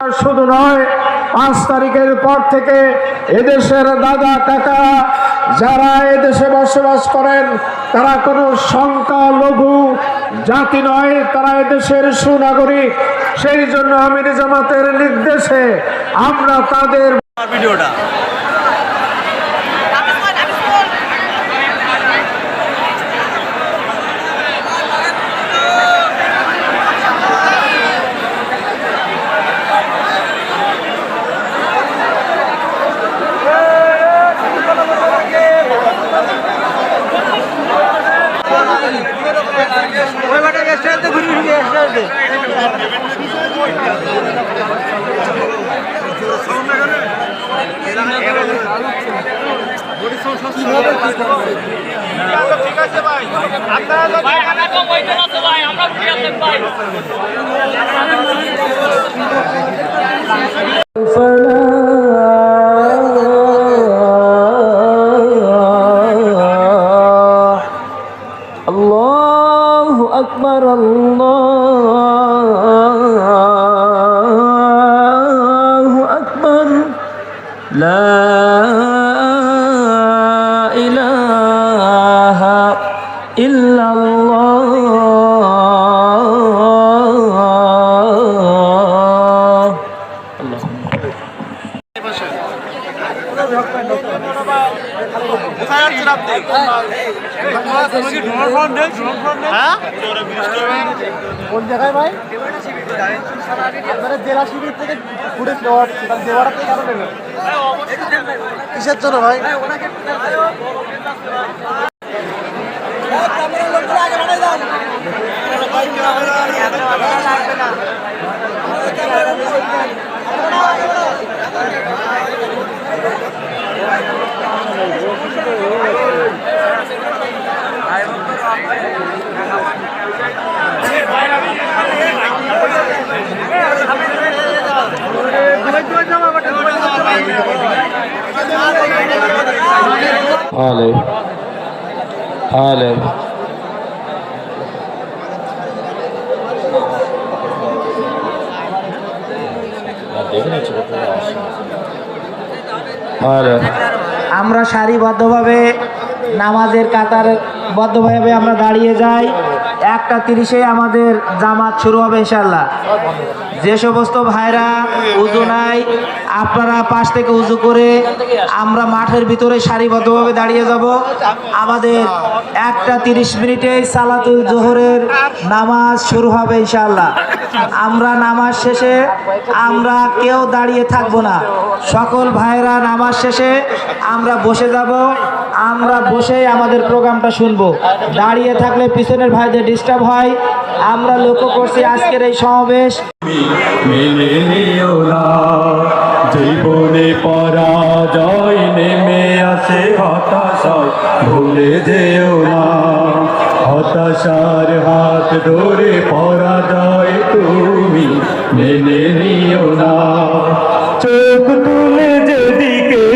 শুধু নয়, পাঁচ তারিখের পর থেকে এদেশের দাদা কাকা যারা এদেশে বসবাস করেন, তারা কোনো সংখ্যালঘু জাতি নয়, তারা এদেশের সুনাগরিক। সেই জন্য আমির জামাতের নির্দেশে আমরা তাদের ভিডিওটা। ভাই বইতে না তো ভাই আমরা ভাই কোন জায়গায় ভাই আপনারা জেলা শিবির থেকে ঘুরে দেওয়া হচ্ছে তাহলে দেওয়াটা তো কেন নেবেন কিসের Ale. আলে আমরা সারিবদ্ধভাবে নামাজের কাতার বদ্ধভাবে আমরা দাঁড়িয়ে যাই একটা তিরিশে আমাদের জামাত শুরু হবে ইনশাল্লাহ যে সমস্ত ভাইরা উজু নাই, আপনারা পাশ থেকে উজু করে আমরা মাঠের ভিতরে সারিবদ্ধভাবে দাঁড়িয়ে যাব। আমাদের একটা তিরিশ মিনিটে সালাতুল জোহরের নামাজ শুরু হবে ইনশাল্লাহ আমরা নামাজ শেষে আমরা কেউ দাঁড়িয়ে থাকব না। সকল ভাইরা নামাজ শেষে আমরা বসে যাব। আমরা বসে আমাদের প্রোগ্রামটা শুনব। দাঁড়িয়ে থাকলে পিছনের ভাইদের ডিস্টার্ব হয়। আমরা লক্ষ্য করছি আজকের এই সমাবেশ। জীবনে পরাজয় নেমে আসে হতাশায় ভুলে যেও না। হতাশার হাত ধরে পরাজয় তুমি মেনে নিও না। চোখ তুলে যেদিকেই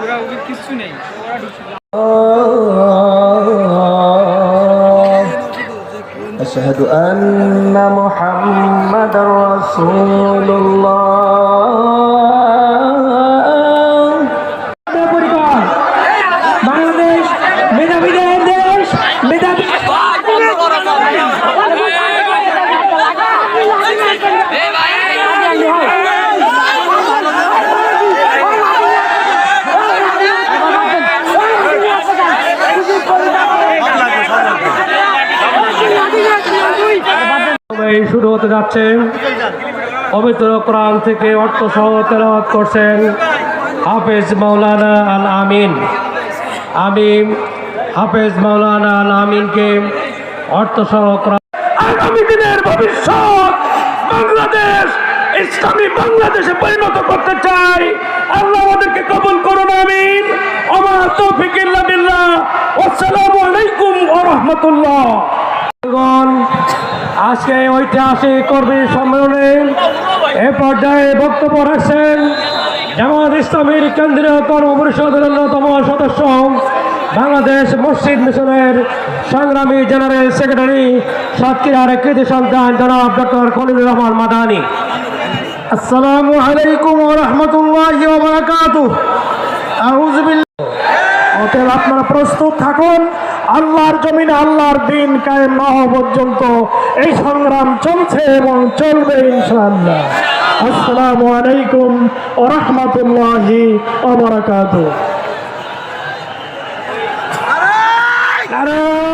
ওরা ওদের কিচ্ছু নেই أشهد أن محمد رسول الله শুরু হতে যাচ্ছে। পবিত্র কোরআন থেকে অর্থ সহ করছেন হাফেজ মাওলানা আল আমিন আমি হাফেজ মাওলানা আল আমিনকে অর্থ সহ ভবিষ্যৎ বাংলাদেশ, ইসলামী বাংলাদেশে পরিণত করতে চাই। আল্লাহ আমাদেরকে কবুল করুন, আমিন। আমার তৌফিক আসসালামু আলাইকুম ওয়া রাহমাতুল্লাহ। আজকে ঐতিহাসিক কর্মী সম্মেলনে এ পর্যায়ে বক্তব্য রাখছেন জামাত ইসলামীর কেন্দ্রীয় কর্ম পরিষদের অন্যতম সদস্য, বাংলাদেশ মসজিদ মিশনের সংগ্রামী জেনারেল সেক্রেটারি, সাতক্ষীরার কৃতি সন্তান জনাব ডক্টর খলিলুর রহমান মাদানী। আসসালামু আলাইকুম রাহমাতুল্লাহি অতএব আপনারা প্রস্তুত থাকুন। আল্লাহর জমিনে আল্লাহর দিন কায়েম না হওয়া পর্যন্ত এই সংগ্রাম চলছে এবং চলবে ইনশাআল্লাহ। আসসালামু আলাইকুম ও রহমতুল্লাহি ওয়া বারাকাতুহু। নারায়ণ!